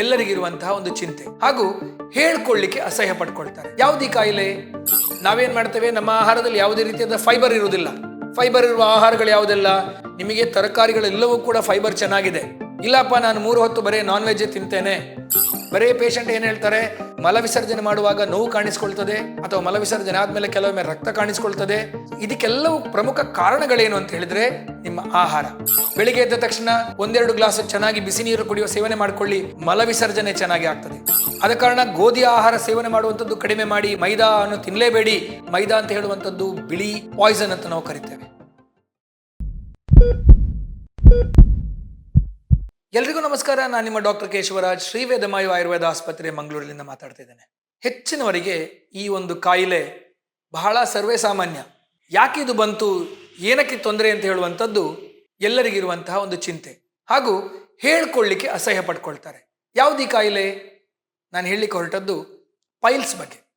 ಎಲ್ಲರಿಗಿರುವಂತಹ ಒಂದು ಚಿಂತೆ. ಹಾಗೂ ಹೇಳ್ಕೊಳ್ಳಿಕ್ಕೆ ಅಸಹ್ಯ ಪಡ್ಕೊಳ್ತಾರೆ. ಯಾವುದೇ ಕಾಯಿಲೆ, ನಾವೇನ್ ಮಾಡ್ತೇವೆ? ನಮ್ಮ ಆಹಾರದಲ್ಲಿ ಯಾವುದೇ ರೀತಿಯಾದ ಫೈಬರ್ ಇರುವುದಿಲ್ಲ. ಫೈಬರ್ ಇರುವ ಆಹಾರಗಳು ಯಾವುದೆಲ್ಲ? ನಿಮಗೆ ತರಕಾರಿಗಳೆಲ್ಲವೂ ಕೂಡ ಫೈಬರ್ ಚೆನ್ನಾಗಿದೆ. ಇಲ್ಲಪ್ಪ, ನಾನು ಮೂರು ಹೊತ್ತು ಬರೀ ನಾನ್ ವೆಜ್ ತಿಂತೇನೆ. ಬರೀ ಪೇಷಂಟ್ ಏನ್ ಹೇಳ್ತಾರೆ? ಮಲವಿಸರ್ಜನೆ ಮಾಡುವಾಗ ನೋವು ಕಾಣಿಸ್ಕೊಳ್ತದೆ ಅಥವಾ ಮಲವಿಸರ್ಜನೆ ಆದ್ಮೇಲೆ ಕೆಲವೊಮ್ಮೆ ರಕ್ತ ಕಾಣಿಸ್ಕೊಳ್ತದೆ? ಇದಕ್ಕೆಲ್ಲವೂ ಪ್ರಮುಖ ಕಾರಣಗಳೇನು ಅಂತ ಹೇಳಿದ್ರೆ ನಿಮ್ಮ ಆಹಾರ. ಬೆಳಿಗ್ಗೆ ಎದ್ದ ತಕ್ಷಣ ಒಂದೆರಡು ಗ್ಲಾಸ್ ಚೆನ್ನಾಗಿ ಬಿಸಿ ನೀರು ಕುಡಿಯುವ ಸೇವನೆ ಮಾಡ್ಕೊಳ್ಳಿ ಮಲವಿಸರ್ಜನೆ ಚೆನ್ನಾಗಿ ಆಗ್ತದೆ. ಆದ ಕಾರಣ ಗೋಧಿ ಆಹಾರ ಸೇವನೆ ಮಾಡುವಂಥದ್ದು ಕಡಿಮೆ ಮಾಡಿ, ಮೈದಾ ಅನ್ನು ತಿನ್ನಲೇಬೇಡಿ ಮೈದಾ ಅಂತ ಹೇಳುವಂಥದ್ದು ಬಿಳಿ ಪಾಯ್ಸನ್ ಅಂತ ನಾವು ಕರಿತೇವೆ. ಎಲ್ರಿಗೂ ನಮಸ್ಕಾರ. ನಾನು ನಿಮ್ಮ ಡಾಕ್ಟರ್ ಕೇಶವರಾಜ್ ಶ್ರೀ ವೇದಮಾಯು ಆಯುರ್ವೇದ ಆಸ್ಪತ್ರೆ ಮಂಗಳೂರಿನಿಂದ ಮಾತಾಡ್ತಾ ಇದ್ದೇನೆ ಹೆಚ್ಚಿನವರಿಗೆ ಈ ಒಂದು ಕಾಯಿಲೆ ಬಹಳ ಸರ್ವೇ ಸಾಮಾನ್ಯ ಯಾಕೆ ಇದು ಬಂತು? ಏನಕ್ಕೆ ತೊಂದರೆ ಅಂತ ಹೇಳುವಂಥದ್ದು ಎಲ್ಲರಿಗಿರುವಂತಹ ಒಂದು ಚಿಂತೆ. ಹಾಗೂ ಹೇಳ್ಕೊಳ್ಳಿಕ್ಕೆ ಅಸಹ್ಯ ಪಡ್ಕೊಳ್ತಾರೆ. ಯಾವುದೀ ಕಾಯಿಲೆ? ನಾನು ಹೇಳಲಿಕ್ಕೆ ಹೊರಟದ್ದು ಪೈಲ್ಸ್ ಬಗ್ಗೆ.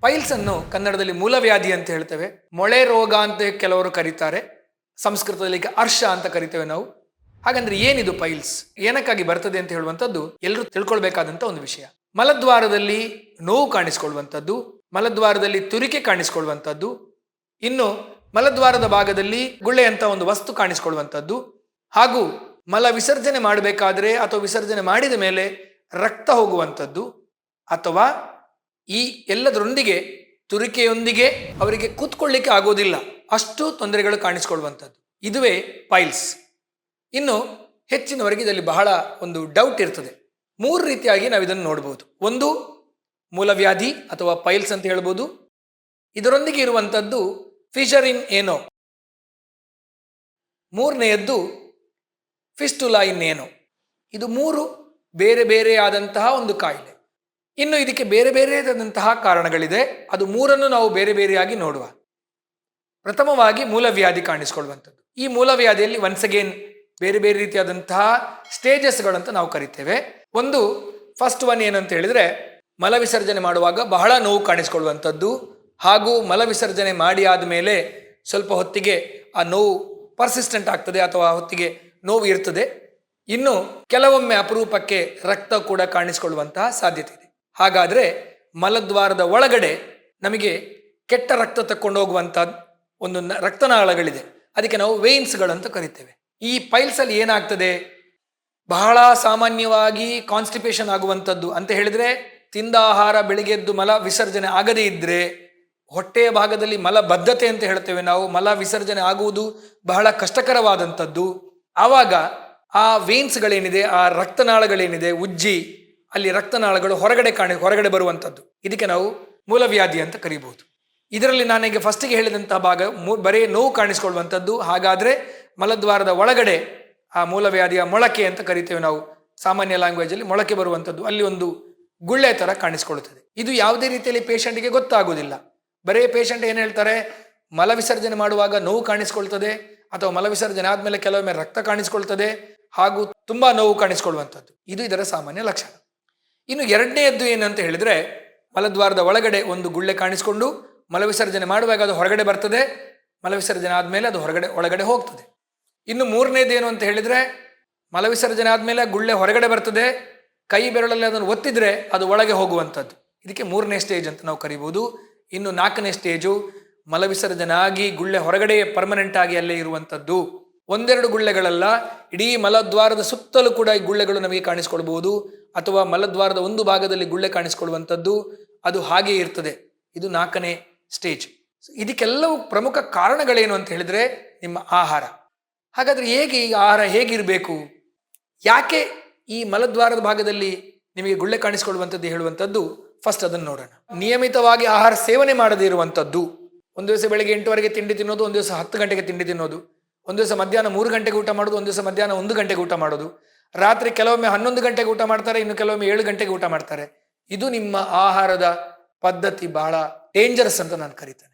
ಪೈಲ್ಸ್ ಅನ್ನು ಕನ್ನಡದಲ್ಲಿ ಮೂಲವ್ಯಾಧಿ ಅಂತ ಹೇಳ್ತೇವೆ. ಮೊಳೆ ರೋಗ ಅಂತ ಕೆಲವರು ಕರೀತಾರೆ. ಸಂಸ್ಕೃತದಲ್ಲಿ ಅರ್ಷ ಅಂತ ಕರಿತೇವೆ ನಾವು. ಹಾಗಂದ್ರೆ ಏನಿದು ಪೈಲ್ಸ್ ಏನಕ್ಕಾಗಿ ಬರ್ತದೆ ಅಂತ ಹೇಳುವಂಥದ್ದು ಎಲ್ಲರೂ ತಿಳ್ಕೊಳ್ಬೇಕಾದಂಥ ಒಂದು ವಿಷಯ. ಮಲದ್ವಾರದಲ್ಲಿ ನೋವು ಕಾಣಿಸ್ಕೊಳ್ಳುವಂಥದ್ದು, ಮಲದ್ವಾರದಲ್ಲಿ ತುರಿಕೆ ಕಾಣಿಸ್ಕೊಳ್ಳುವಂಥದ್ದು, ಇನ್ನು ಮಲದ್ವಾರದ ಭಾಗದಲ್ಲಿ ಗುಳ್ಳೆ ಅಂತ ಒಂದು ವಸ್ತು ಕಾಣಿಸ್ಕೊಳ್ಳುವಂಥದ್ದು, ಹಾಗೂ ಮಲ ವಿಸರ್ಜನೆ ಮಾಡಬೇಕಾದ್ರೆ ಅಥವಾ ವಿಸರ್ಜನೆ ಮಾಡಿದ ಮೇಲೆ ರಕ್ತ ಹೋಗುವಂಥದ್ದು, ಅಥವಾ ಈ ಎಲ್ಲದರೊಂದಿಗೆ, ತುರಿಕೆಯೊಂದಿಗೆ ಅವರಿಗೆ ಕೂತ್ಕೊಳ್ಳಿಕ್ಕೆ ಆಗೋದಿಲ್ಲ. ಅಷ್ಟು ತೊಂದರೆಗಳು ಕಾಣಿಸ್ಕೊಳ್ಳುವಂಥದ್ದು. ಇದುವೇ ಪೈಲ್ಸ್ ಇನ್ನು ಹೆಚ್ಚಿನವರೆಗೆ ಇದರಲ್ಲಿ ಬಹಳ ಒಂದು ಡೌಟ್ ಇರ್ತದೆ. ಮೂರು ರೀತಿಯಾಗಿ ನಾವು ಇದನ್ನು ನೋಡ್ಬೋದು. ಒಂದು, ಮೂಲವ್ಯಾಧಿ ಅಥವಾ ಪೈಲ್ಸ್ ಅಂತ ಹೇಳ್ಬೋದು. ಇದರೊಂದಿಗೆ ಇರುವಂಥದ್ದು ಫಿಷರ್ ಇನ್ ಏನೋ. ಮೂರನೆಯದ್ದು ಫಿಸ್ಟುಲಾ ಇನ್ ಏನೋ. ಇದು ಮೂರು ಬೇರೆ ಬೇರೆ ಆದಂತಹ ಒಂದು ಕಾಯಿಲೆ. ಇನ್ನು ಇದಕ್ಕೆ ಬೇರೆ ಬೇರೆಯಾದಂತಹ ಕಾರಣಗಳಿದೆ. ಅದು ಮೂರನ್ನು ನಾವು ಬೇರೆ ಬೇರೆಯಾಗಿ ನೋಡುವ. ಪ್ರಥಮವಾಗಿ ಮೂಲವ್ಯಾಧಿ ಕಾಣಿಸಿಕೊಳ್ಳುವಂಥದ್ದು. ಈ ಮೂಲವ್ಯಾಧಿಯಲ್ಲಿ ಒನ್ಸ್ ಅಗೇನ್ ಬೇರೆ ಬೇರೆ ರೀತಿಯಾದಂತಹ ಸ್ಟೇಜಸ್ಗಳಂತ ನಾವು ಕರಿತೇವೆ. ಒಂದು ಫಸ್ಟ್ ಒನ್ ಏನಂತ ಹೇಳಿದ್ರೆ ಮಲವಿಸರ್ಜನೆ ಮಾಡುವಾಗ ಬಹಳ ನೋವು ಕಾಣಿಸಿಕೊಳ್ಳುವಂಥದ್ದು. ಹಾಗೂ ಮಲವಿಸರ್ಜನೆ ಮಾಡಿ ಆದಮೇಲೆ ಸ್ವಲ್ಪ ಹೊತ್ತಿಗೆ ಆ ನೋವು ಪರ್ಸಿಸ್ಟೆಂಟ್ ಆಗ್ತದೆ ಅಥವಾ ಹೊತ್ತಿಗೆ ನೋವು ಇರ್ತದೆ. ಇನ್ನು ಕೆಲವೊಮ್ಮೆ ಅಪರೂಪಕ್ಕೆ ರಕ್ತ ಕೂಡ ಕಾಣಿಸಿಕೊಳ್ಳುವಂತಹ ಸಾಧ್ಯತೆ ಇದೆ. ಹಾಗಾದರೆ ಮಲದ್ವಾರದ ಒಳಗಡೆ ನಮಗೆ ಕೆಟ್ಟ ರಕ್ತ ತಕ್ಕೊಂಡು ಹೋಗುವಂಥ ಒಂದು ರಕ್ತನಾಳಗಳಿದೆ. ಅದಕ್ಕೆ ನಾವು ವೇನ್ಸ್ಗಳಂತ ಕರಿತೇವೆ. ಈ ಪೈಲ್ಸ್ ಅಲ್ಲಿ ಏನಾಗ್ತದೆ? ಬಹಳ ಸಾಮಾನ್ಯವಾಗಿ ಕಾನ್ಸ್ಟಿಪೇಷನ್ ಆಗುವಂಥದ್ದು. ಅಂತ ಹೇಳಿದ್ರೆ, ತಿಂದ ಆಹಾರ ಬೆಳಿಗ್ಗೆ ಎದ್ದು ಮಲ ವಿಸರ್ಜನೆ ಆಗದೇ ಇದ್ದರೆ ಹೊಟ್ಟೆಯ ಭಾಗದಲ್ಲಿ ಮಲ ಬದ್ಧತೆ ಅಂತ ಹೇಳ್ತೇವೆ ನಾವು. ಮಲ ವಿಸರ್ಜನೆ ಆಗುವುದು ಬಹಳ ಕಷ್ಟಕರವಾದಂಥದ್ದು. ಆವಾಗ ಆ ವೇನ್ಸ್ಗಳೇನಿದೆ ಆ ರಕ್ತನಾಳಗಳೇನಿದೆ, ಉಜ್ಜಿ ಅಲ್ಲಿ ರಕ್ತನಾಳಗಳು ಹೊರಗಡೆ ಕಾಣಿ, ಹೊರಗಡೆ ಬರುವಂಥದ್ದು. ಇದಕ್ಕೆ ನಾವು ಮೂಲವ್ಯಾಧಿ ಅಂತ ಕರಿಬಹುದು. ಇದರಲ್ಲಿ ನಾನೀಗ ಫಸ್ಟಿಗೆ ಹೇಳಿದಂಥ ಭಾಗ ಮೂ- ಬರೀ ನೋವು ಕಾಣಿಸ್ಕೊಳ್ಳುವಂಥದ್ದು. ಹಾಗಾದರೆ ಮಲದ್ವಾರದ ಒಳಗಡೆ ಆ ಮೂಲವ್ಯಾಧಿಯ ಮೊಳಕೆ ಅಂತ ಕರಿತೇವೆ ನಾವು. ಸಾಮಾನ್ಯ ಲ್ಯಾಂಗ್ವೇಜಲ್ಲಿ ಮೊಳಕೆ ಬರುವಂಥದ್ದು ಅಲ್ಲಿ ಒಂದು ಗುಳ್ಳೆ ಥರ ಕಾಣಿಸ್ಕೊಳ್ಳುತ್ತದೆ. ಇದು ಯಾವುದೇ ರೀತಿಯಲ್ಲಿ ಪೇಷಂಟ್ಗೆ ಗೊತ್ತಾಗುವುದಿಲ್ಲ. ಬರೀ ಪೇಷಂಟ್ ಏನು ಹೇಳ್ತಾರೆ? ಮಲವಿಸರ್ಜನೆ ಮಾಡುವಾಗ ನೋವು ಕಾಣಿಸ್ಕೊಳ್ತದೆ ಅಥವಾ ಮಲವಿಸರ್ಜನೆ ಆದಮೇಲೆ ಕೆಲವೊಮ್ಮೆ ರಕ್ತ ಕಾಣಿಸ್ಕೊಳ್ತದೆ ಹಾಗೂ ತುಂಬ ನೋವು ಕಾಣಿಸ್ಕೊಳ್ಳುವಂಥದ್ದು. ಇದು ಇದರ ಸಾಮಾನ್ಯ ಲಕ್ಷಣ. ಇನ್ನು ಎರಡನೆಯದ್ದು ಏನಂತ ಹೇಳಿದರೆ ಮಲದ್ವಾರದ ಒಳಗಡೆ ಒಂದು ಗುಳ್ಳೆ ಕಾಣಿಸ್ಕೊಂಡು ಮಲವಿಸರ್ಜನೆ ಮಾಡುವಾಗ ಅದು ಹೊರಗಡೆ ಬರ್ತದೆ ಮಲವಿಸರ್ಜನೆ ಆದಮೇಲೆ ಅದು ಹೊರಗಡೆ, ಒಳಗಡೆ ಹೋಗ್ತದೆ. ಇನ್ನು ಮೂರನೇದು ಏನು ಅಂತ ಹೇಳಿದ್ರೆ ಮಲವಿಸರ್ಜನೆ ಆದಮೇಲೆ ಗುಳ್ಳೆ ಹೊರಗಡೆ ಬರ್ತದೆ, ಕೈ ಬೆರಳಲ್ಲಿ ಅದನ್ನು ಒತ್ತಿದ್ರೆ ಅದು ಒಳಗೆ ಹೋಗುವಂಥದ್ದು. ಇದಕ್ಕೆ ಮೂರನೇ ಸ್ಟೇಜ್ ಅಂತ ನಾವು ಕರಿಬೋದು. ಇನ್ನು ನಾಲ್ಕನೇ ಸ್ಟೇಜು ಮಲವಿಸರ್ಜನೆ ಆಗಿ ಗುಳ್ಳೆ ಹೊರಗಡೆ ಪರ್ಮನೆಂಟ್ ಆಗಿ ಅಲ್ಲೇ ಇರುವಂಥದ್ದು. ಒಂದೆರಡು ಗುಳ್ಳೆಗಳಲ್ಲ, ಇಡೀ ಮಲದ್ವಾರದ ಸುತ್ತಲೂ ಕೂಡ ಈ ಗುಳ್ಳೆಗಳು ನಮಗೆ ಕಾಣಿಸ್ಕೊಳ್ಬಹುದು, ಅಥವಾ ಮಲದ್ವಾರದ ಒಂದು ಭಾಗದಲ್ಲಿ ಗುಳ್ಳೆ ಕಾಣಿಸ್ಕೊಳ್ಳುವಂಥದ್ದು ಅದು ಹಾಗೆ ಇರ್ತದೆ. ಇದು ನಾಲ್ಕನೇ ಸ್ಟೇಜ್. ಇದಕ್ಕೆಲ್ಲವೂ ಪ್ರಮುಖ ಕಾರಣಗಳೇನು ಅಂತ ಹೇಳಿದ್ರೆ ನಿಮ್ಮ ಆಹಾರ. ಹಾಗಾದರೆ ಹೇಗೆ ಈ ಆಹಾರ ಹೇಗಿರಬೇಕು? ಯಾಕೆ ಈ ಮಲದ್ವಾರದ ಭಾಗದಲ್ಲಿ ನಿಮಗೆ ಗುಳ್ಳೆ ಕಾಣಿಸಿಕೊಳ್ಳುವಂಥದ್ದು ಹೇಳುವಂಥದ್ದು? ಫಸ್ಟ್ ಅದನ್ನು ನೋಡೋಣ. ನಿಯಮಿತವಾಗಿ ಆಹಾರ ಸೇವನೆ ಮಾಡದೇ ಇರುವಂಥದ್ದು. ಒಂದು ದಿವಸ ಬೆಳಗ್ಗೆ ಎಂಟುವರೆಗೆ ತಿಂಡಿ ತಿನ್ನೋದು, ಒಂದು ದಿವಸ ಹತ್ತು ಗಂಟೆಗೆ ತಿಂಡಿ ತಿನ್ನೋದು. ಒಂದು ದಿವಸ ಮಧ್ಯಾಹ್ನ ಮೂರು ಗಂಟೆಗೆ ಊಟ ಮಾಡೋದು, ಒಂದು ದಿವಸ ಮಧ್ಯಾಹ್ನ ಒಂದು ಗಂಟೆಗೆ ಊಟ ಮಾಡೋದು. ರಾತ್ರಿ ಕೆಲವೊಮ್ಮೆ ಹನ್ನೊಂದು ಗಂಟೆಗೆ ಊಟ ಮಾಡ್ತಾರೆ, ಇನ್ನು ಕೆಲವೊಮ್ಮೆ ಏಳು ಗಂಟೆಗೆ ಊಟ ಮಾಡ್ತಾರೆ. ಇದು ನಿಮ್ಮ ಆಹಾರದ ಪದ್ಧತಿ ಬಹಳ ಡೇಂಜರಸ್ ಅಂತ ನಾನು ಕರಿತೇನೆ.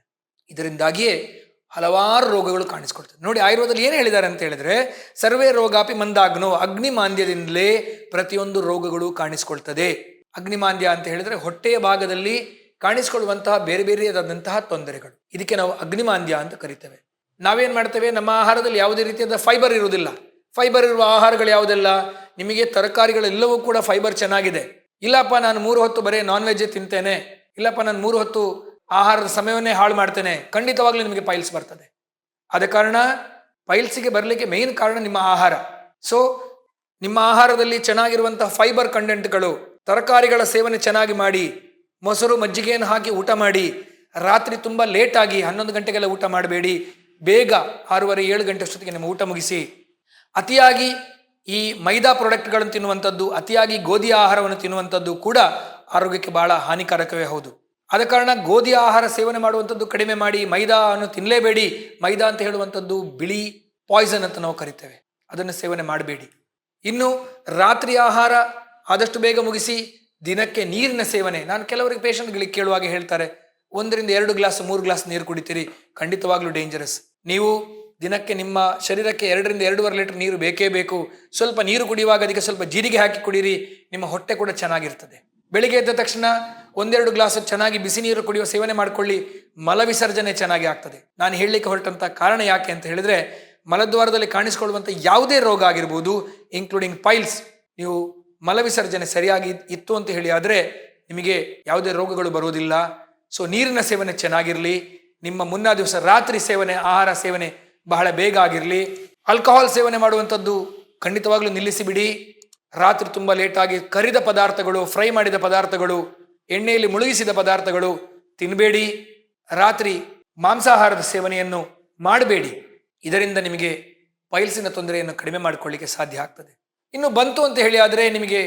ಇದರಿಂದಾಗಿಯೇ ಹಲವಾರು ರೋಗಗಳು ಕಾಣಿಸ್ಕೊಳ್ತದೆ. ನೋಡಿ, ಆಯುರ್ವೇದದಲ್ಲಿ ಏನು ಹೇಳಿದ್ದಾರೆ ಅಂತ ಹೇಳಿದ್ರೆ, ಸರ್ವೇ ರೋಗಾಪಿ ಮಂದಾಗ್ನೋ ಅಗ್ನಿಮಾಂದ್ಯದಿಂದಲೇ ಪ್ರತಿಯೊಂದು ರೋಗಗಳು ಕಾಣಿಸ್ಕೊಳ್ತದೆ. ಅಗ್ನಿಮಾಂದ್ಯ ಅಂತ ಹೇಳಿದ್ರೆ ಹೊಟ್ಟೆಯ ಭಾಗದಲ್ಲಿ ಕಾಣಿಸ್ಕೊಳ್ಳುವಂತಹ ಬೇರೆ ಬೇರೆಯಾದಂತಹ ತೊಂದರೆಗಳು. ಇದಕ್ಕೆ ನಾವು ಅಗ್ನಿಮಾಂದ್ಯ ಅಂತ ಕರಿತೇವೆ. ನಾವೇನು ಮಾಡ್ತೇವೆ? ನಮ್ಮ ಆಹಾರದಲ್ಲಿ ಯಾವುದೇ ರೀತಿಯಾದ ಫೈಬರ್ ಇರುವುದಿಲ್ಲ. ಫೈಬರ್ ಇರುವ ಆಹಾರಗಳು ಯಾವುದೆಲ್ಲ? ನಿಮಗೆ ತರಕಾರಿಗಳೆಲ್ಲವೂ ಕೂಡ ಫೈಬರ್ ಚೆನ್ನಾಗಿದೆ. ಇಲ್ಲಪ್ಪ, ನಾನು ಮೂರು ಹೊತ್ತು ಬರೀ ನಾನ್ ವೆಜ್ ತಿಂತೇನೆ. ಇಲ್ಲಪ್ಪ, ನಾನು ಮೂರು ಹೊತ್ತು ಆಹಾರದ ಸಮಯವನ್ನೇ ಹಾಳು ಮಾಡ್ತೇನೆ, ಖಂಡಿತವಾಗ್ಲೂ ನಿಮಗೆ ಪೈಲ್ಸ್ ಬರ್ತದೆ. ಆದ ಕಾರಣ ಪೈಲ್ಸಿಗೆ ಬರಲಿಕ್ಕೆ ಮೇನ್ ಕಾರಣ ನಿಮ್ಮ ಆಹಾರ. ಸೊ ನಿಮ್ಮ ಆಹಾರದಲ್ಲಿ ಚೆನ್ನಾಗಿರುವಂತಹ ಫೈಬರ್ ಕಂಟೆಂಟ್ಗಳು ತರಕಾರಿಗಳ ಸೇವನೆ ಚೆನ್ನಾಗಿ ಮಾಡಿ, ಮೊಸರು, ಮಜ್ಜಿಗೆಯನ್ನು ಹಾಕಿ ಊಟ ಮಾಡಿ, ರಾತ್ರಿ ತುಂಬ ಲೇಟಾಗಿ ಹನ್ನೊಂದು ಗಂಟೆಗೆಲ್ಲ ಊಟ ಮಾಡಬೇಡಿ, ಬೇಗ ಆರೂವರೆ, ಏಳು ಗಂಟೆ ಅಷ್ಟೊತ್ತಿಗೆ ನಿಮ್ಮ ಊಟ ಮುಗಿಸಿ, ಅತಿಯಾಗಿ ಈ ಮೈದಾ ಪ್ರಾಡಕ್ಟ್ಗಳನ್ನು ತಿನ್ನುವಂಥದ್ದು, ಅತಿಯಾಗಿ ಗೋಧಿ ಆಹಾರವನ್ನು ತಿನ್ನುವಂಥದ್ದು ಕೂಡ ಆರೋಗ್ಯಕ್ಕೆ ಬಹಳ ಹಾನಿಕಾರಕವೇ ಹೌದು. ಆದ ಕಾರಣ ಗೋಧಿ ಆಹಾರ ಸೇವನೆ ಮಾಡುವಂಥದ್ದು ಕಡಿಮೆ ಮಾಡಿ ಮೈದಾ ಅನ್ನು ತಿನ್ನಲೇಬೇಡಿ ಮೈದಾ ಅಂತ ಹೇಳುವಂಥದ್ದು ಬಿಳಿ ಪಾಯ್ಸನ್ ಅಂತ ನಾವು ಕರಿತೇವೆ. ಅದನ್ನು ಸೇವನೆ ಮಾಡಬೇಡಿ. ಇನ್ನು ರಾತ್ರಿ ಆಹಾರ ಆದಷ್ಟು ಬೇಗ ಮುಗಿಸಿ ದಿನಕ್ಕೆ ನೀರಿನ ಸೇವನೆ. ನಾನು ಕೆಲವರಿಗೆ ಪೇಷಂಟ್ಗಳಿಗೆ ಕೇಳುವಾಗ ಹೇಳ್ತಾರೆ, ಒಂದರಿಂದ ಎರಡು ಗ್ಲಾಸ್, ಮೂರು ಗ್ಲಾಸ್ ನೀರು ಕುಡಿತೀರಿ, ಖಂಡಿತವಾಗ್ಲೂ ಡೇಂಜರಸ್ ನೀವು ದಿನಕ್ಕೆ ನಿಮ್ಮ ಶರೀರಕ್ಕೆ ಎರಡರಿಂದ ಎರಡೂವರೆ ಲೀಟರ್ ನೀರು ಬೇಕೇ ಬೇಕು. ಸ್ವಲ್ಪ ನೀರು ಕುಡಿಯುವಾಗ ಅದಕ್ಕೆ ಸ್ವಲ್ಪ ಜೀರಿಗೆ ಹಾಕಿ ಕುಡೀರಿ, ನಿಮ್ಮ ಹೊಟ್ಟೆ ಕೂಡ ಚೆನ್ನಾಗಿರ್ತದೆ. ಬೆಳಿಗ್ಗೆ ಎದ್ದ ತಕ್ಷಣ ಒಂದೆರಡು ಗ್ಲಾಸ್ ಚೆನ್ನಾಗಿ ಬಿಸಿ ನೀರು ಕುಡಿಯುವ ಸೇವನೆ ಮಾಡಿಕೊಳ್ಳಿ. ಮಲವಿಸರ್ಜನೆ ಚೆನ್ನಾಗಿ ಆಗ್ತದೆ. ನಾನು ಹೇಳಲಿಕ್ಕೆ ಹೊರಟಂತ ಕಾರಣ ಯಾಕೆ ಅಂತ ಹೇಳಿದ್ರೆ, ಮಲದ್ವಾರದಲ್ಲಿ ಕಾಣಿಸಿಕೊಳ್ಳುವಂಥ ಯಾವುದೇ ರೋಗ ಆಗಿರ್ಬೋದು ಇನ್ಕ್ಲೂಡಿಂಗ್ ಪೈಲ್ಸ್ ನೀವು ಮಲವಿಸರ್ಜನೆ ಸರಿಯಾಗಿ ಇತ್ತು ಅಂತ ಹೇಳಿ ಆದರೆ ನಿಮಗೆ ಯಾವುದೇ ರೋಗಗಳು ಬರುವುದಿಲ್ಲ. ಸೊ ನೀರಿನ ಸೇವನೆ ಚೆನ್ನಾಗಿರಲಿ. ನಿಮ್ಮ ಮುನ್ನಾ ದಿವಸ ರಾತ್ರಿ ಸೇವನೆ, ಆಹಾರ ಸೇವನೆ ಬಹಳ ಬೇಗ ಆಗಿರಲಿ. ಆಲ್ಕೋಹಾಲ್ ಸೇವನೆ ಮಾಡುವಂಥದ್ದು ಖಂಡಿತವಾಗ್ಲೂ ನಿಲ್ಲಿಸಿಬಿಡಿ. ರಾತ್ರಿ ತುಂಬ ಲೇಟಾಗಿ ಕರಿದ ಪದಾರ್ಥಗಳು ಫ್ರೈ ಮಾಡಿದ ಪದಾರ್ಥಗಳು ಎಣ್ಣೆಯಲ್ಲಿ ಮುಳುಗಿಸಿದ ಪದಾರ್ಥಗಳು ತಿನ್ನಬೇಡಿ ರಾತ್ರಿ ಮಾಂಸಾಹಾರದ ಸೇವನೆಯನ್ನು ಮಾಡಬೇಡಿ. ಇದರಿಂದ ನಿಮಗೆ ಪೈಲ್ಸಿನ ತೊಂದರೆಯನ್ನು ಕಡಿಮೆ ಮಾಡಿಕೊಳ್ಳಿಕ್ಕೆ ಸಾಧ್ಯ ಆಗ್ತದೆ. ಇನ್ನು ಬಂತು ಅಂತ ಹೇಳಿ ಆದರೆ ನಿಮಗೆ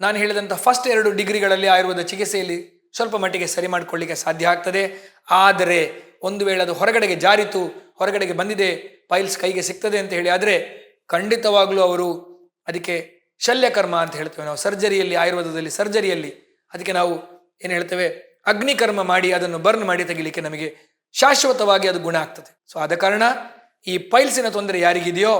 ನಾನು ಹೇಳಿದಂಥ ಫಸ್ಟ್ ಎರಡು ಡಿಗ್ರಿಗಳಲ್ಲಿ ಆಯುರ್ವೇದ ಚಿಕಿತ್ಸೆಯಲ್ಲಿ ಸ್ವಲ್ಪ ಮಟ್ಟಿಗೆ ಸರಿ ಮಾಡಿಕೊಳ್ಳಿಕ್ಕೆ ಸಾಧ್ಯ ಆಗ್ತದೆ. ಆದರೆ ಒಂದು ವೇಳೆ ಅದು ಹೊರಗಡೆಗೆ ಜಾರಿತು, ಹೊರಗಡೆಗೆ ಬಂದಿದೆ, ಪೈಲ್ಸ್ ಕೈಗೆ ಸಿಗ್ತದೆ ಅಂತ ಹೇಳಿ ಆದರೆ ಖಂಡಿತವಾಗಲೂ ಅವರು ಅದಕ್ಕೆ ಶಲ್ಯಕರ್ಮ ಅಂತ ಹೇಳ್ತೇವೆ ನಾವು. ಸರ್ಜರಿಯಲ್ಲಿ, ಆಯುರ್ವೇದದಲ್ಲಿ ಸರ್ಜರಿಯಲ್ಲಿ ಅದಕ್ಕೆ ನಾವು ಏನು ಹೇಳ್ತೇವೆ? ಅಗ್ನಿಕರ್ಮ ಮಾಡಿ ಅದನ್ನು ಬರ್ನ್ ಮಾಡಿ ತೆಗಿಲಿಕ್ಕೆ ನಮಗೆ ಶಾಶ್ವತವಾಗಿ ಅದು ಗುಣ ಆಗ್ತದೆ. ಸೊ ಆದ ಕಾರಣ ಈ ಪೈಲ್ಸಿನ ತೊಂದರೆ ಯಾರಿಗಿದೆಯೋ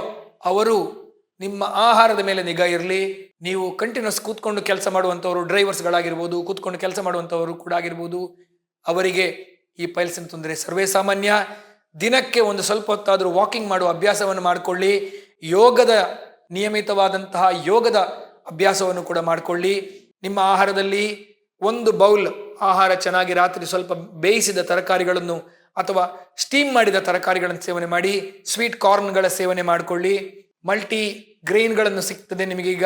ಅವರು ನಿಮ್ಮ ಆಹಾರದ ಮೇಲೆ ನಿಗಾ ಇರಲಿ. ನೀವು ಕಂಟಿನ್ಯೂಸ್ ಕೂತ್ಕೊಂಡು ಕೆಲಸ ಮಾಡುವಂಥವರು ಡ್ರೈವರ್ಸ್ಗಳಾಗಿರ್ಬೋದು ಕೂತ್ಕೊಂಡು ಕೆಲಸ ಮಾಡುವಂಥವರು ಕೂಡ ಆಗಿರ್ಬೋದು. ಅವರಿಗೆ ಈ ಪೈಲ್ಸಿನ ತೊಂದರೆ ಸರ್ವೇ ಸಾಮಾನ್ಯ. ದಿನಕ್ಕೆ ಒಂದು ಸ್ವಲ್ಪ ಹೊತ್ತಾದರೂ ವಾಕಿಂಗ್ ಮಾಡುವ ಅಭ್ಯಾಸವನ್ನು ಮಾಡಿಕೊಳ್ಳಿ. ಯೋಗದ ನಿಯಮಿತವಾದಂತಹ ಯೋಗದ ಅಭ್ಯಾಸವನ್ನು ಕೂಡ ಮಾಡಿಕೊಳ್ಳಿ. ನಿಮ್ಮ ಆಹಾರದಲ್ಲಿ ಒಂದು ಬೌಲ್ ಆಹಾರ ಚೆನ್ನಾಗಿ ರಾತ್ರಿ ಸ್ವಲ್ಪ ಬೇಯಿಸಿದ ತರಕಾರಿಗಳನ್ನು ಅಥವಾ ಸ್ಟೀಮ್ ಮಾಡಿದ ತರಕಾರಿಗಳನ್ನು ಸೇವನೆ ಮಾಡಿ ಸ್ವೀಟ್ ಕಾರ್ನ್ಗಳ ಸೇವನೆ ಮಾಡಿಕೊಳ್ಳಿ. ಮಲ್ಟಿ ಗ್ರೈನ್ಗಳನ್ನು ಸಿಗ್ತದೆ ನಿಮಗೀಗ.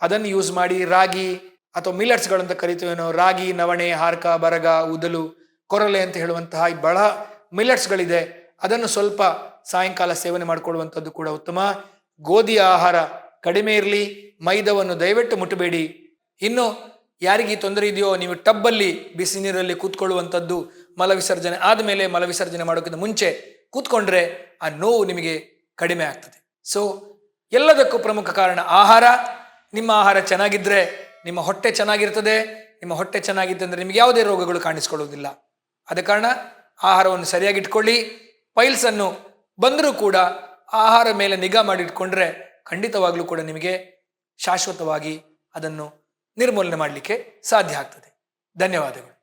ಅದನ್ನು ಯೂಸ್ ಮಾಡಿ, ರಾಗಿ ಅಥವಾ ಮಿಲೆಟ್ಸ್ಗಳಂತ ಕರಿತೇವೆ ನಾವು ರಾಗಿ, ನವಣೆ, ಹಾರ್ಕ, ಬರಗ, ಉದಲು, ಕೊರಲೆ ಅಂತ ಹೇಳುವಂತಹ ಬಹಳ ಮಿಲ್ಲಟ್ಸ್ಗಳಿದೆ ಅದನ್ನು ಸ್ವಲ್ಪ ಸಾಯಂಕಾಲ ಸೇವನೆ ಮಾಡಿಕೊಳ್ಳುವಂಥದ್ದು ಕೂಡ ಉತ್ತಮ. ಗೋಧಿಯ ಆಹಾರ ಕಡಿಮೆ ಇರಲಿ, ಮೈದವನ್ನು ದಯವಿಟ್ಟು ಮುಟ್ಟಬೇಡಿ. ಇನ್ನು ಯಾರಿಗೆ ತೊಂದರೆ ಇದೆಯೋ ನೀವು ಟಬ್ಬಲ್ಲಿ ಬಿಸಿ ನೀರಲ್ಲಿ ಕೂತ್ಕೊಳ್ಳುವಂಥದ್ದು ಮಲವಿಸರ್ಜನೆ ಆದಮೇಲೆ ಮಲವಿಸರ್ಜನೆ ಮಾಡೋಕ್ಕಿಂತ ಮುಂಚೆ ಕೂತ್ಕೊಂಡ್ರೆ ಆ ನೋವು ನಿಮಗೆ ಕಡಿಮೆ ಆಗ್ತದೆ. ಸೊ ಎಲ್ಲದಕ್ಕೂ ಪ್ರಮುಖ ಕಾರಣ ಆಹಾರ. ನಿಮ್ಮ ಆಹಾರ ಚೆನ್ನಾಗಿದ್ದರೆ ನಿಮ್ಮ ಹೊಟ್ಟೆ ಚೆನ್ನಾಗಿರ್ತದೆ. ನಿಮ್ಮ ಹೊಟ್ಟೆ ಚೆನ್ನಾಗಿತ್ತಂದರೆ ನಿಮಗೆ ಯಾವುದೇ ರೋಗಗಳು ಕಾಣಿಸ್ಕೊಳ್ಳೋದಿಲ್ಲ ಆದ ಕಾರಣ ಆಹಾರವನ್ನು ಸರಿಯಾಗಿ ಇಟ್ಕೊಳ್ಳಿ. ಪೈಲ್ಸನ್ನು ಬಂದರೂ ಕೂಡ ಆಹಾರ ಮೇಲೆ ನಿಗಾ ಮಾಡಿ ಇಟ್ಕೊಂಡ್ರೆ ಖಂಡಿತವಾಗ್ಲೂ ಕೂಡ ನಿಮಗೆ ಶಾಶ್ವತವಾಗಿ ಅದನ್ನು ನಿರ್ಮೂಲನೆ ಮಾಡಲಿಕ್ಕೆ ಸಾಧ್ಯ ಆಗ್ತದೆ. ಧನ್ಯವಾದಗಳು.